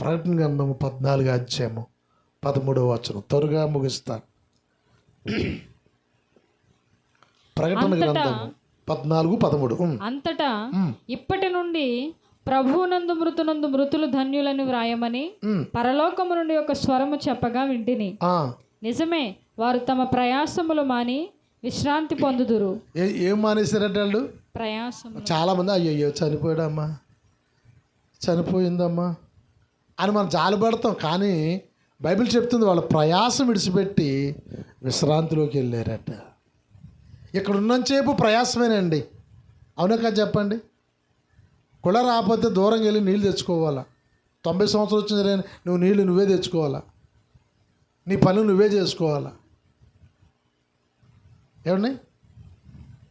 ప్రకటన గ్రంథము పద్నాలుగు అధ్యాయము పదమూడవ వచనం. త్వరగా ముగిస్తా. ప్రకటన గ్రంథము పద్నాలుగు పదమూడు. అంతటా ఇప్పటి నుండి ప్రభువునందు మృతునందు మృతులు ధన్యులని వ్రాయమని. పరలోకము నుండి ఒక స్వరము చెప్పగా వింటిని. నిజమే వారు తమ ప్రయాసములు మాని విశ్రాంతి పొందుదురు. ఏ- మానేశారట వాళ్ళు? ప్రయాసములు. చాలామంది అయ్యయ్యో చనిపోయాడమ్మా. చనిపోయిందమ్మా. అని మనం జాలిపడతాం కానీ బైబిల్ చెప్తుంది వాళ్ళ ప్రయాసం విడిచిపెట్టి విశ్రాంతిలోకి వెళ్ళారట. ఇక్కడ ఉన్నంతసేపు ప్రయాసమేనండి. అవునా కదా చెప్పండి? కుళ రాకపోతే దూరం వెళ్ళి నీళ్ళు తెచ్చుకోవాలా? తొంభై సంవత్సరాలు వచ్చింది రే, నువ్వు నీళ్ళు నువ్వే తెచ్చుకోవాలా? నీ పనులు నువ్వే చేసుకోవాలా? ఏమండి?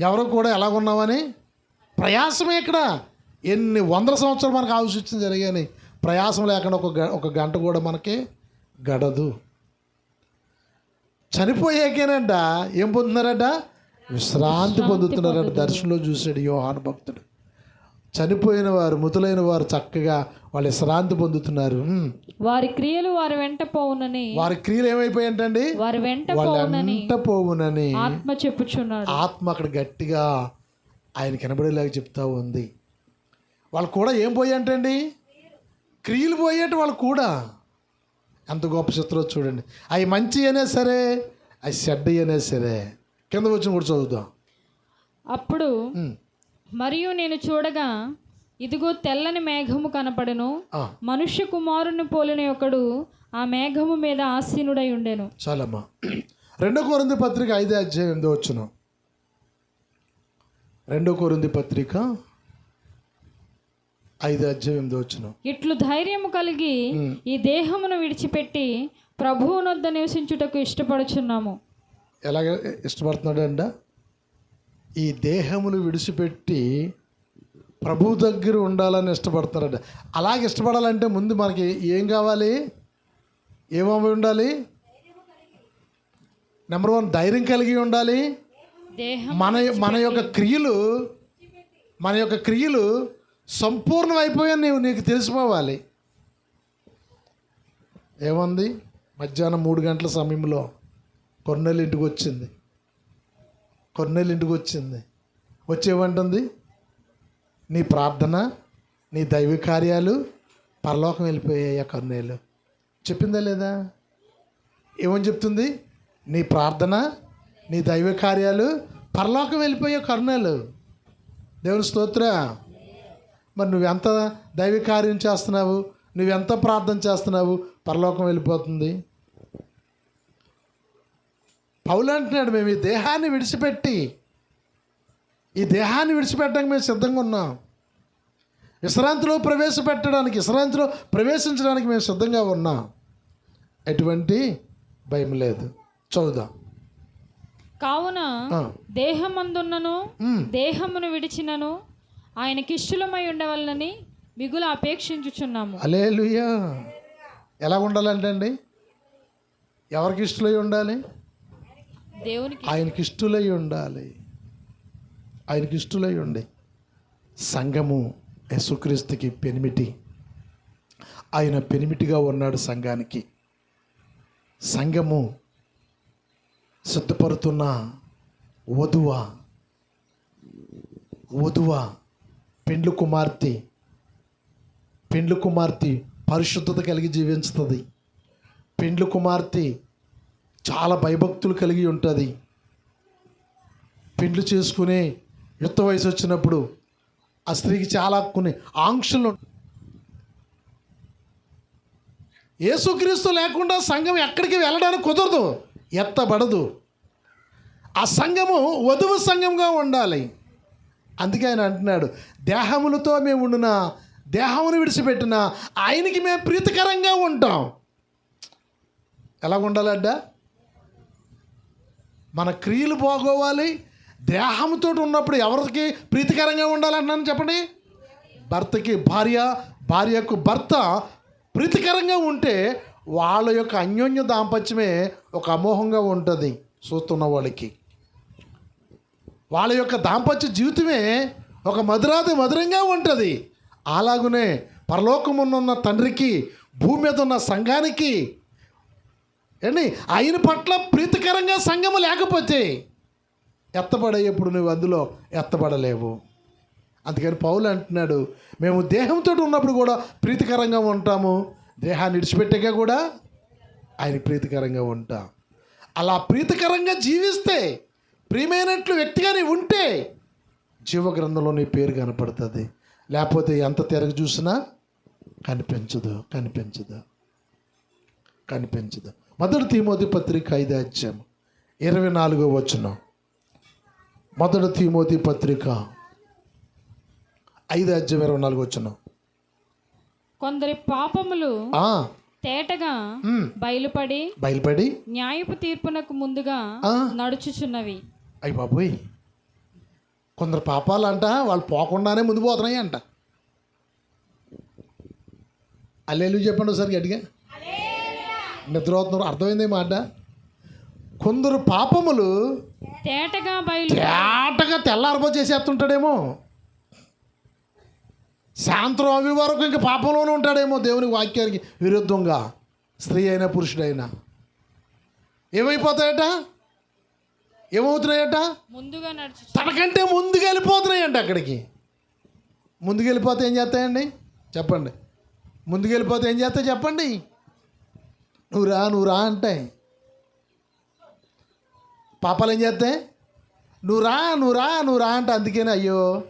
ఎవరు కూడా ఎలాగున్నావని? ప్రయాసమే ఇక్కడ. ఎన్ని వందల సంవత్సరాలు మనకు ఆలోచించిన జరిగాయి ప్రయాసం లేకుండా ఒక గ ఒక గంట కూడా మనకి గడదు. చనిపోయాకేనంట? ఏం పొందుతున్నారట? విశ్రాంతి పొందుతున్నారట దర్శనంలో చూశాడు యోహాను భక్తుడు. చనిపోయిన వారు మృతులైన వారు చక్కగా వాళ్ళు విశ్రాంతి పొందుతున్నారు. వారి క్రియలు వారి వెంట పోవునని. వారి క్రియలు ఏమైపోయాయంటండి? వారి వెంట వాళ్ళు పోవునని. ఆత్మ చెప్పుచున్నాడు. ఆత్మ అక్కడ గట్టిగా ఆయన కనబడేలాగా చెప్తా ఉంది. వాళ్ళు కూడా ఏం పోయంటండి క్రియలు పోయేట వాళ్ళు కూడా. ఎంత గొప్ప చిత్రం చూడండి. అవి మంచి అయినా సరే అవి చెడ్డ అయినా సరే. కింద వచ్చిన కూడా చదువుదాం. అప్పుడు. మరియు నేను చూడగా ఇదిగో తెల్లని మేఘము కనపడెను. మనుష్య కుమారుని పోలిన ఒకడు ఆ మేఘము మీద ఆసీనుడై ఉండెను. చాలమ్మా. రెండో కోరింది పత్రిక ఐదో అధ్యాయం ఎనిమిదో వచ్చును రెండో కోరింది పత్రిక ఐదో అధ్యాయం వచ్చును ఇట్లు ధైర్యము కలిగి. ఈ దేహమును విడిచిపెట్టి ప్రభువునొద్ద నివసించుటకు ఇష్టపడుచున్నాము. ఎలాగ ఇష్టపడుతున్నాడు అంట ఈ దేహమును విడిచిపెట్టి ప్రభు దగ్గర ఉండాలని ఇష్టపడుతున్నాడు అలాగే ఇష్టపడాలంటే ముందు మనకి ఏం కావాలి? ఏమవి ఉండాలి? నెంబర్ వన్ ధైర్యం కలిగి ఉండాలి. మన మన యొక్క క్రియలు మన యొక్క క్రియలు సంపూర్ణమైపోయాను నీవు నీకు తెలిసిపోవాలి ఏముంది? మధ్యాహ్నం మూడు గంటల సమయంలో కొన్నేళ్ళు ఇంటికి వచ్చింది. కొన్నేళ్ళు ఇంటికి వచ్చింది. వచ్చేమంటుంది నీ ప్రార్థన నీ దైవ కార్యాలు పరలోకం వెళ్ళిపోయాయి కొన్నేళ్ళు చెప్పిందా లేదా? ఏమని చెప్తుంది? నీ ప్రార్థన నీ దైవ కార్యాలు పరలోకం వెళ్ళిపోయే కర్ణాలు దేవుని స్తోత్ర. మరి నువ్వెంత దైవ కార్యం చేస్తున్నావు? నువ్వెంత ప్రార్థన చేస్తున్నావు? పరలోకం వెళ్ళిపోతుంది. పౌలు అంటున్నాడు మేము ఈ దేహాన్ని విడిచిపెట్టి ఈ దేహాన్ని విడిచిపెట్టడానికి మేము సిద్ధంగా ఉన్నాం. విశ్రాంతిలో ప్రవేశపెట్టడానికి విశ్రాంతిలో ప్రవేశించడానికి మేము సిద్ధంగా ఉన్నాం. ఎటువంటి భయం లేదు. చదువుదాం. కావున ఆ, దేహమందున్నను ఉమ్, దేహమును విడిచినను ఆయనకిష్టులమై ఉండవలనని మిగులు అపేక్షించుచున్నాము. హల్లెలూయా. ఎలా ఉండాలంటే అండి ఎవరికి ఇష్టలై ఉండాలి? దేవునికి ఆయనకి ఇష్టలై ఉండాలి. ఆయనకి ఇష్టలై ఉండి. సంఘము యేసుక్రీస్తుకి పెనిమిటి. ఆయన పెనిమిటిగా ఉన్నాడు సంఘానికి. సంఘము సిద్ధపడుతున్న వధువ వధువ పెండ్లు కుమార్తె పెండ్లు కుమార్తె పరిశుద్ధత కలిగి జీవించుతుంది. పెండ్లు కుమార్తె చాలా భయభక్తులు కలిగి ఉంటుంది. పెండ్లు చేసుకునే యుక్త వయసు వచ్చినప్పుడు ఆ స్త్రీకి చాలా కొన్ని ఆంక్షలు యేసుక్రీస్తు లేకుండా సంఘం ఎక్కడికి వెళ్ళడానికి కుదరదు ఎత్తబడదు. ఆ సంఘము వధువు సంఘంగా ఉండాలి. అందుకే ఆయన అంటున్నాడు దేహములతో మేము ఉండున? దేహమును విడిచిపెట్టిన? ఆయనకి మేము ప్రీతికరంగా ఉంటాం. ఎలా ఉండాలడ్డా మన క్రియలు బాగోవాలి దేహంతో ఉన్నప్పుడు ఎవరికి ప్రీతికరంగా ఉండాలంటున్నాను చెప్పండి? భర్తకి భార్య భార్యకు భర్త ప్రీతికరంగా ఉంటే వాళ్ళ యొక్క అన్యోన్య దాంపత్యమే ఒక అమోహంగా ఉంటుంది చూస్తున్న వాళ్ళకి. వాళ్ళ యొక్క దాంపత్య జీవితమే ఒక మధురాది మధురంగా ఉంటుంది. అలాగునే పరలోకమున్న తండ్రికి భూమి మీద ఉన్న సంఘానికి ఏండి ఆయన పట్ల ప్రీతికరంగా సంఘము లేకపోతే ఎత్తబడేప్పుడు నువ్వు అందులో ఎత్తబడలేవు. అందుకని పౌలు అంటున్నాడు మేము దేహంతో ఉన్నప్పుడు కూడా ప్రీతికరంగా ఉంటాము. దేహాన్ని విడిచిపెట్టాక కూడా ఆయన ప్రీతికరంగా ఉంటాం. అలా ప్రీతికరంగా జీవిస్తే ప్రియమైనట్లు వ్యక్తిగా నీవు ఉంటే జీవగ్రంథంలో నీ పేరు కనపడుతుంది. లేకపోతే ఎంత తిరగ చూసినా కనిపించదు కనిపించదు కనిపించదు. మొదటి తిమోతి పత్రిక ఐదు అధ్యాయం ఇరవై నాలుగో వచనం. మొదటి తిమోతి పత్రిక ఐదు అధ్యాయం ఇరవై నాలుగు వచనం. కొందరి పాపములు తేటగా బయలుపడి బయలుపడి న్యాయపు తీర్పునకు ముందుగా. నడుచుచున్నవి. అయ్యి బాబోయ్ కొందరు పాపాలు అంట వాళ్ళు పోకుండానే ముందు పోతున్నాయి అంట అల్లేలు చెప్పండి ఒకసారి గట్టిగా. నిద్రపోతున్నారు అర్థమైంది మాట? కొందరు పాపములు తేటగా బయలు తేటగా తెల్లారిపో చేసేస్తుంటాడేమో. సాయంత్రం అవి వరకు ఇంక పాపంలోనే ఉంటాడేమో దేవుని వాక్యానికి. విరుద్ధంగా స్త్రీ అయినా పురుషుడైనా. ఏమైపోతాయట? ఏమవుతున్నాయట? ముందుగా నడుచు తనకంటే ముందుకు వెళ్ళిపోతున్నాయండి అక్కడికి. ముందుకు వెళ్ళిపోతే ఏం చేస్తాయండి? చెప్పండి. ముందుకు వెళ్ళిపోతే ఏం చేస్తాయి చెప్పండి. నువ్వు రా నువ్వు రా అంటే. పాపాలు ఏం చేస్తాయి? నువ్వు రా నువ్వు రా నువ్వు రా అంటే అందుకనే అయ్యో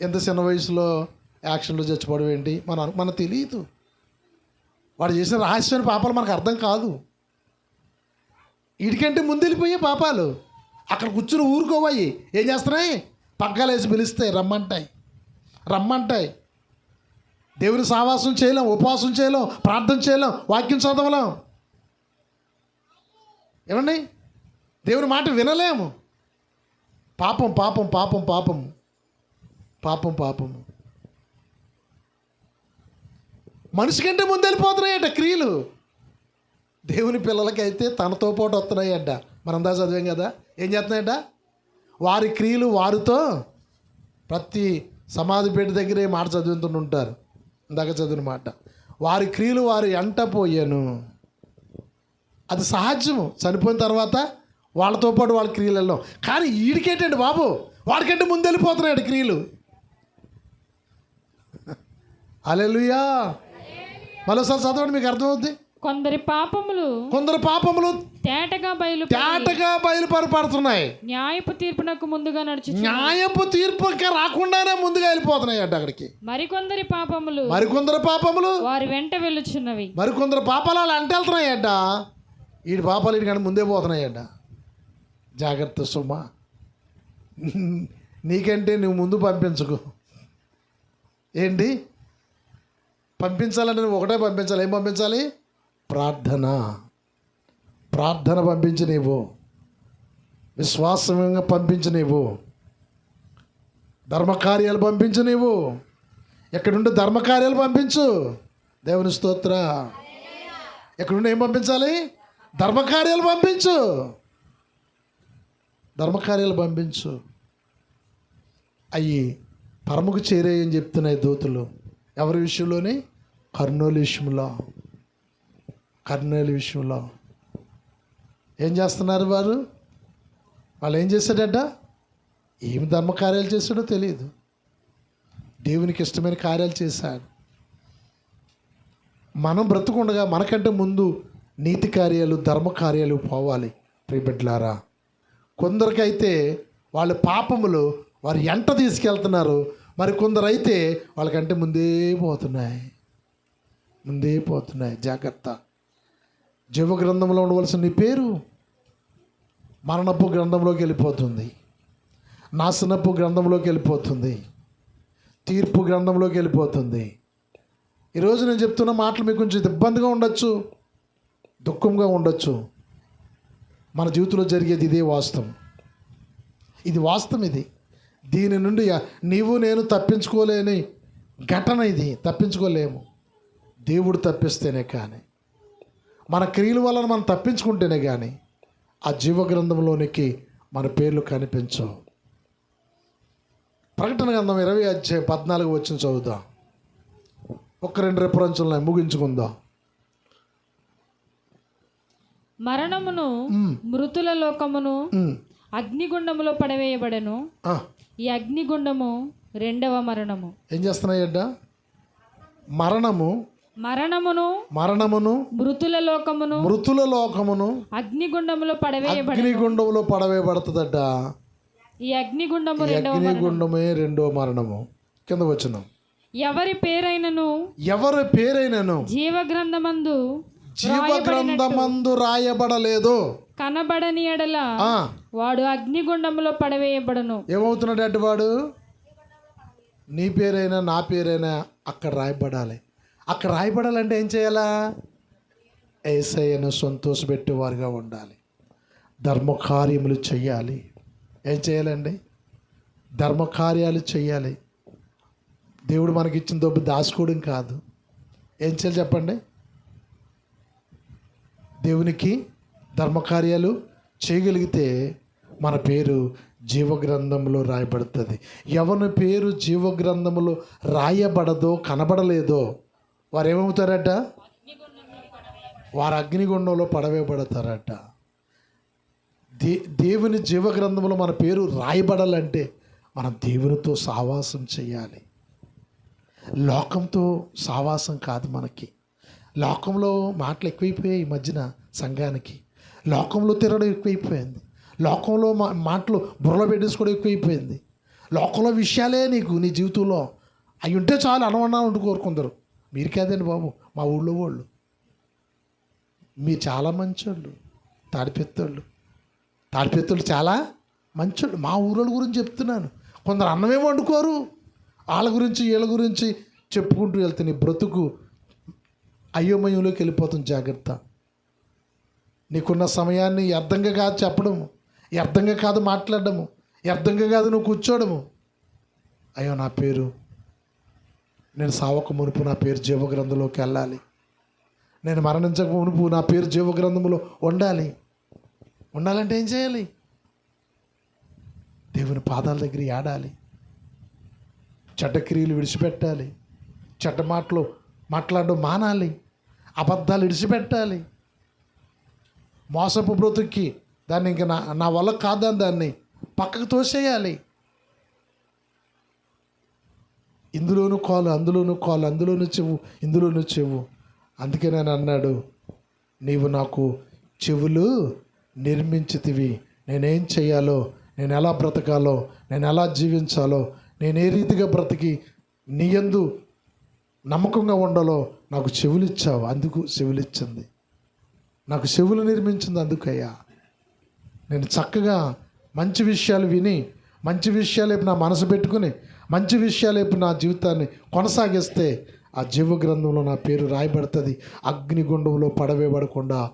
ఎంత చిన్న వయసులో యాక్షన్లో చచ్చిపోవడం ఏంటి? మన మనకు తెలియదు. వాడు చేసిన రహస్యమైన పాపాలు మనకు అర్థం కాదు. వీడికంటే ముందు వెళ్ళిపోయే పాపాలు. అక్కడ కూర్చుని ఊరుకోవాయి ఏం చేస్తున్నాయి? పగ్గాలేసి పిలుస్తాయి రమ్మంటాయి. రమ్మంటాయి. దేవుని సావాసం చేయలేం ఉపవాసం చేయలేం ప్రార్థన చేయలేం వాక్యం చదవలేం. ఏమండి? దేవుని మాట వినలేము. పాపం పాపం పాపం పాపం. పాపం పాపం. మనిషి కంటే ముందు వెళ్ళిపోతున్నాయట క్రియలు. దేవుని పిల్లలకైతే తనతో పాటు వస్తున్నాయంట. మనందా చదివాం కదా. ఏం చేస్తున్నాయట? వారి క్రియలు వారితో ప్రతి సమాధి పేట దగ్గరే మాట మాట చదువుతుంటారు ఇందాక చదివిన మాట. వారి క్రియలు వారు ఎంట పోయాను. అది సహజము. చనిపోయిన తర్వాత వాళ్ళతో పాటు వాళ్ళ క్రియలు వెళ్ళాం కానీ ఈడికేటండి బాబు? వాడికంటే ముందు వెళ్ళిపోతున్నాడు క్రియలు. అలెలుయా మరోసారి చదవండి మీకు అర్థమవుద్ది? కొందరి పాపములు కొందరు పాపములు తేటగా బయలు తేటగా బయలుపరపడుతున్నాయి. న్యాయపు తీర్పునకు ముందుగా నడుచు న్యాయపు తీర్పు ఇంకా రాకుండానే ముందుగా వెళ్ళిపోతున్నాయి అంట అక్కడికి. మరికొందరి పాపములు మరికొందరు పాపములు వారి వెంట వెళ్ళుచున్నవి. మరికొందరు పాపాలు అలా అంటే వెళ్తున్నాయంట. వీడి పాపాలు వీడి కానీ ముందే పోతున్నాయంట. జాగ్రత్త సుమా. నీకంటే నువ్వు ముందు పంపించుకో. ఏంటి? పంపించాలంటే నువ్వు ఒకటే పంపించాలి. ఏం పంపించాలి? ప్రార్థన? ప్రార్థన పంపించి నీవు. విశ్వాసంగా పంపించి నీవు. ధర్మకార్యాలు పంపించు నీవు. ఎక్కడుండి ధర్మకార్యాలు పంపించు. దేవుని స్తోత్ర. ఎక్కడుండి ఏం పంపించాలి? ధర్మకార్యాలు పంపించు. ధర్మకార్యాలు పంపించు. అయ్యి పరముకు చేరేయని చెప్తున్నాయి దూతులు. ఎవరి విషయంలోని? కర్నూలు విషయంలో. కర్నూలు విషయంలో. ఏం చేస్తున్నారు వారు? వాళ్ళు ఏం చేశాడట? ఏమి ధర్మకార్యాలు చేశాడో తెలియదు. దేవునికి ఇష్టమైన కార్యాలు చేశాడు. మనం బ్రతుకుండగా మనకంటే ముందు నీతి కార్యాలు ధర్మ కార్యాలు పోవాలి ప్రియబిడ్లారా కొందరికైతే వాళ్ళ పాపములు వారు ఎంట తీసుకెళ్తున్నారు. మరి కొందరైతే వాళ్ళకంటే ముందే పోతున్నాయి. ముందే పోతున్నాయి. జాగ్రత్త. జీవ గ్రంథంలో ఉండవలసిన నీ పేరు మరణపు గ్రంథంలోకి వెళ్ళిపోతుంది. నాశనపు గ్రంథంలోకి వెళ్ళిపోతుంది. తీర్పు గ్రంథంలోకి వెళ్ళిపోతుంది. ఈరోజు నేను చెప్తున్న మాటలు మీకు కొంచెం ఇబ్బందిగా ఉండొచ్చు దుఃఖంగా ఉండొచ్చు. మన జీవితంలో జరిగేది ఇదే వాస్తవం. ఇది వాస్తవం ఇది. దీని నుండి నీవు నేను తప్పించుకోలేని ఘటన ఇది. తప్పించుకోలేము. దేవుడు తప్పిస్తేనే కానీ. మన క్రియల వలన మనం తప్పించుకుంటేనే కానీ ఆ జీవ గ్రంథంలోనికి మన పేర్లు కనిపించవు. ప్రకటన గ్రంథం ఇరవై అధ్యాయం పద్నాలుగు వచ్చిన చదువుదాం. ఒక్క రెండు రెఫరెన్సులు ముగించుకుందాం. మరణమును మృతుల లోకమును అగ్నిగుండములో పడవేయబడెను. ఈ అగ్నిగుండము రెండవ మరణము. ఏం చేస్తున్నాయడ్డ మరణము మరణమును మరణమును మృతుల లోకమును మృతుల లోకమును అగ్నిగుండములో పడవేయబడి అగ్నిగుండంలో పడవేయబడుతుందట. ఈ అగ్నిగుండము అగ్నిగుండమే రెండో మరణము. కింద వచ్చిన ఎవరి పేరైనను? ఎవరి పేరైనను? జీవ గ్రంథమందు జీవగ్రంథమందు రాయబడలేదు. కనబడని ఎడల వాడు అగ్నిగుండములో పడవేయబడను. ఏమవుతున్నాడు అంటే వాడు? నీ పేరైనా నా పేరైనా అక్కడ రాయబడాలి. అక్కడ రాయబడాలంటే ఏం చేయాలా? ఏసయ్యను సంతోషపెట్టేవారుగా ఉండాలి. ధర్మకార్యములు చెయ్యాలి. ఏం చేయాలండి? ధర్మకార్యాలు చెయ్యాలి. దేవుడు మనకి ఇచ్చిన డబ్బు దాచుకోవడం కాదు. ఏం చేయాలి చెప్పండి? దేవునికి ధర్మకార్యాలు చేయగలిగితే మన పేరు జీవగ్రంథంలో రాయబడుతుంది. ఎవరి పేరు జీవగ్రంథంలో రాయబడదో కనబడలేదో వారు ఏమవుతారట వారు అగ్నిగుండంలో పడవేయబడతారట. దే దేవుని జీవగ్రంథంలో మన పేరు రాయబడాలంటే మనం దేవునితో సావాసం చేయాలి. లోకంతో సావాసం కాదు మనకి. లోకంలో మాటలు ఎక్కువైపోయాయి ఈ మధ్యన సంఘానికి. లోకంలో తిరగడం ఎక్కువైపోయింది. లోకంలో మా మాటలు బుర్రలో పెట్టేసుకోవడం ఎక్కువైపోయింది. లోకంలో విషయాలే నీకు నీ జీవితంలో అవి ఉంటే చాలు అనవన్నా ఉంటూ కోరుకుందరు మీరు కాదండి బాబు మా ఊళ్ళో వాళ్ళు. మీరు చాలా మంచోళ్ళు తాడిపెత్తోళ్ళు. తాడిపెత్తోళ్ళు చాలా మంచోళ్ళు. మా ఊరోళ్ళ గురించి చెప్తున్నాను. కొందరు అన్నమే వండుకోరు. వాళ్ళ గురించి వీళ్ళ గురించి చెప్పుకుంటూ వెళ్తే నీ బ్రతుకు అయోమయంలోకి వెళ్ళిపోతుంది జాగ్రత్త. నీకున్న సమయాన్ని అర్థంగా కాదు చెప్పడము. అర్థంగా కాదు మాట్లాడడము. అర్థంగా కాదు నువ్వు కూర్చోవడము అయ్యో నా పేరు నేను సావక మునుపు నా పేరు జీవగ్రంథంలోకి వెళ్ళాలి. నేను మరణించక మునుపు నా పేరు జీవగ్రంథంలో ఉండాలి. ఉండాలంటే ఏం చేయాలి? దేవుని పాదాల దగ్గర ఆడాలి చెడ్డక్రియలు విడిచిపెట్టాలి. చెడ్డ మాటలు మాట్లాడడం మానాలి. అబద్ధాలు విడిచిపెట్టాలి. మోసపు బ్రతుక్కి దాన్ని ఇంకా నా నా వల్ల కాదని దాన్ని పక్కకు తోసేయాలి. ఇందులోనూ కాలు అందులోనూ కాలు అందులోనూ చెవు ఇందులోనూ చెవు. అందుకే నేను అన్నాడు నీవు నాకు చెవులు నిర్మించితివి. నేనేం చేయాలో నేను ఎలా బ్రతకాలో నేను ఎలా జీవించాలో నేను ఏ రీతిగా బ్రతికి నీయందు నమ్మకంగా ఉండాలో నాకు చెవులు ఇచ్చావు అందుకు చెవులు ఇచ్చింది నాకు చెవులు నిర్మించింది అందుకయ్యా. నేను చక్కగా మంచి విషయాలు విని మంచి విషయాలు నా మనసు పెట్టుకుని మంచి విషయాలు వైపు నా జీవితాన్ని కొనసాగిస్తే ఆ జీవ గ్రంథంలో నా పేరు రాయబడుతుంది. అగ్నిగుండంలో పడవేయబడకుండా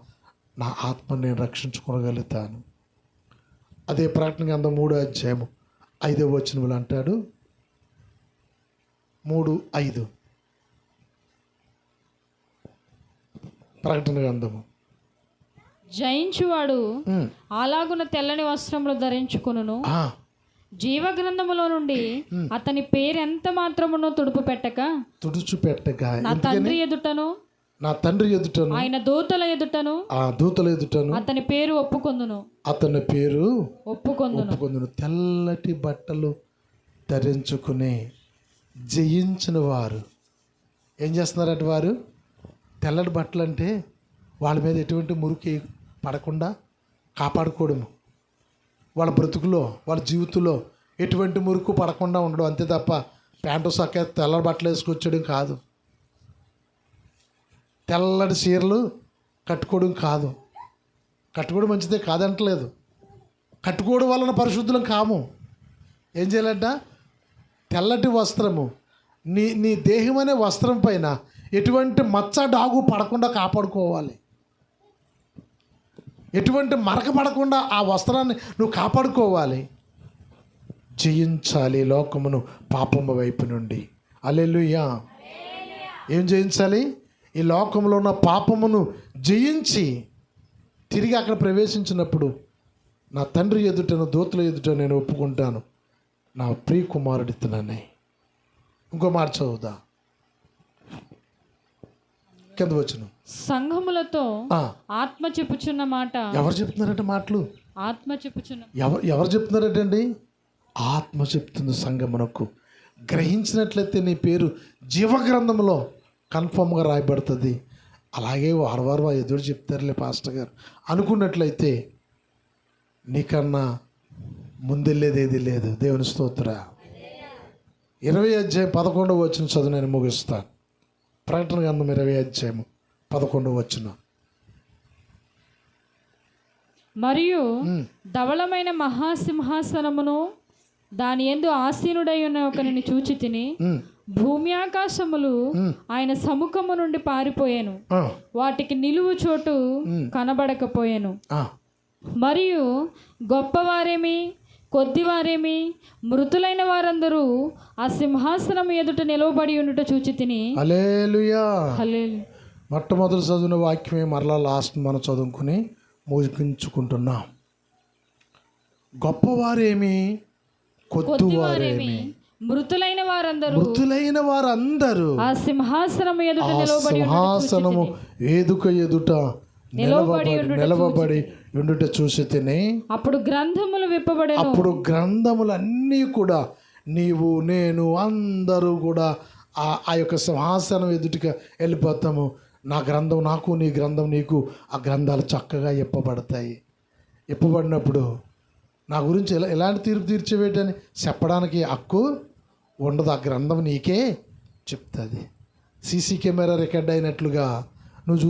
నా ఆత్మని నేను రక్షించుకోగలుగుతాను. అదే ప్రకటన గ్రంథం మూడో అధ్యాయము ఐదో వచనములు అంటాడు. మూడు ఐదు. ప్రకటన గ్రంథము. జయించువాడు. అలాగున తెల్లని వస్త్రములు ధరించుకును జీవ గ్రంథములో నుండి అతని పేరు ఎంత మాత్రమునో తుడుపు పెట్టక తుడుచుపెట్టగా నా తండ్రి ఎదుటను నా తండ్రి ఎదుటను ఆయన దూతల ఎదుటను ఆ దూతల ఎదుటను అతని పేరు ఒప్పుకొందును. అతని పేరు ఒప్పుకొందును. ఒప్పుకొందును. తెల్లటి బట్టలు ధరించుకుని జయించిన వారు. ఏం చేస్తున్నారట వారు? తెల్లటి బట్టలు అంటే వాళ్ళ మీద ఎటువంటి మురికి పడకుండా కాపాడుకోవడము. వాళ్ళ బ్రతుకులో వాళ్ళ జీవితంలో ఎటువంటి మురుకు పడకుండా ఉండడం అంతే తప్ప ప్యాంటు సక్క తెల్ల బట్టలు వేసుకొచ్చడం కాదు. తెల్లటి చీరలు కట్టుకోవడం కాదు. కట్టుకోవడం మంచిదే కాదంటలేదు. కట్టుకోవడం వలన పరిశుద్ధులం కాము. ఏం చేయాలంట? తెల్లటి వస్త్రము నీ నీ దేహం అనే వస్త్రం పైన ఎటువంటి మచ్చ డాగు పడకుండా కాపాడుకోవాలి. ఎటువంటి మరక పడకుండా ఆ వస్త్రాన్ని నువ్వు కాపాడుకోవాలి. జయించాలి లోకమును పాపము వైపు నుండి. అలెలుయ్యా ఏం జయించాలి? ఈ లోకంలో ఉన్న పాపమును జయించి తిరిగి అక్కడ ప్రవేశించినప్పుడు నా తండ్రి ఎదుటను దోతుల ఎదుట నేను ఒప్పుకుంటాను. నా ప్రియ కుమారుడితనని ఇంకో మాట చదువుదా? కింద వచ్చును. సంఘములతో ఆత్మ చెప్పుచున్న మాట. ఎవరు చెప్తున్నారంటే మాటలు? ఆత్మ చెప్పుచున్న ఎవరు ఎవరు చెప్తున్నారంటండి ఆత్మ చెప్తుంది సంగమునకు గ్రహించినట్లయితే నీ పేరు జీవగ్రంథంలో కన్ఫర్మ్గా రాయబడుతుంది. అలాగే వారు వారు ఎదురు చెప్తారులే పాస్టర్ గారు. అనుకున్నట్లయితే నీకన్నా ముందెళ్ళేది ఏది లేదు. దేవుని స్తోత్ర. ఇరవై అధ్యాయం పదకొండవ వచ్చిన చదువు నేను ముగిస్తాను ప్రకటన గ్రంథం ఇరవై అధ్యాయం పదకొండవ వచ్చిన మరియు ధవళమైన మహాసింహాసనమును దాని ఎందు ఆసీనుడై ఉన్న ఒకరిని చూచి తిని భూమి ఆకాశములు ఆయన సముఖము నుండి పారిపోయాను. వాటికి నిలువు చోటు కనబడకపోయాను. మరియు గొప్పవారేమి? కొద్దివారేమి మృతులైన వారందరూ ఆ సింహాసనం ఎదుట నిలవబడి ఉండుట చూచి తిని. మొట్టమొదటి చదివిన వాక్యమే మరలా లాస్ట్ మనం చదువుకుని ముగించుకుంటున్నాం. గొప్పవారేమి? కొద్దివారేమి? మృతులైన వారందరూ మృతులైన వారందరూ ఆ సింహాసనం ఎదుట నిలవబడి సింహాసనము ఏదుక ఎదుట నిలవబడి నిలవబడి ఉండుట చూసి తిని అప్పుడు గ్రంథములు విప్పబడెను. అప్పుడు గ్రంథములన్నీ కూడా నీవు నేను అందరూ కూడా ఆ ఆ యొక్క సింహాసనం ఎదుటిగా వెళ్ళిపోతాము. నా గ్రంథం నాకు నీ గ్రంథం నీకు ఆ గ్రంథాలు చక్కగా ఇప్పబడతాయి. ఇప్పబడినప్పుడు నా గురించి ఎలా ఎలాంటి తీర్పు తీర్చేవేటని చెప్పడానికి హక్కు ఉండదు. ఆ గ్రంథం నీకే చెప్తుంది. సీసీ కెమెరా రికార్డ్ అయినట్లుగా నువ్వు చూ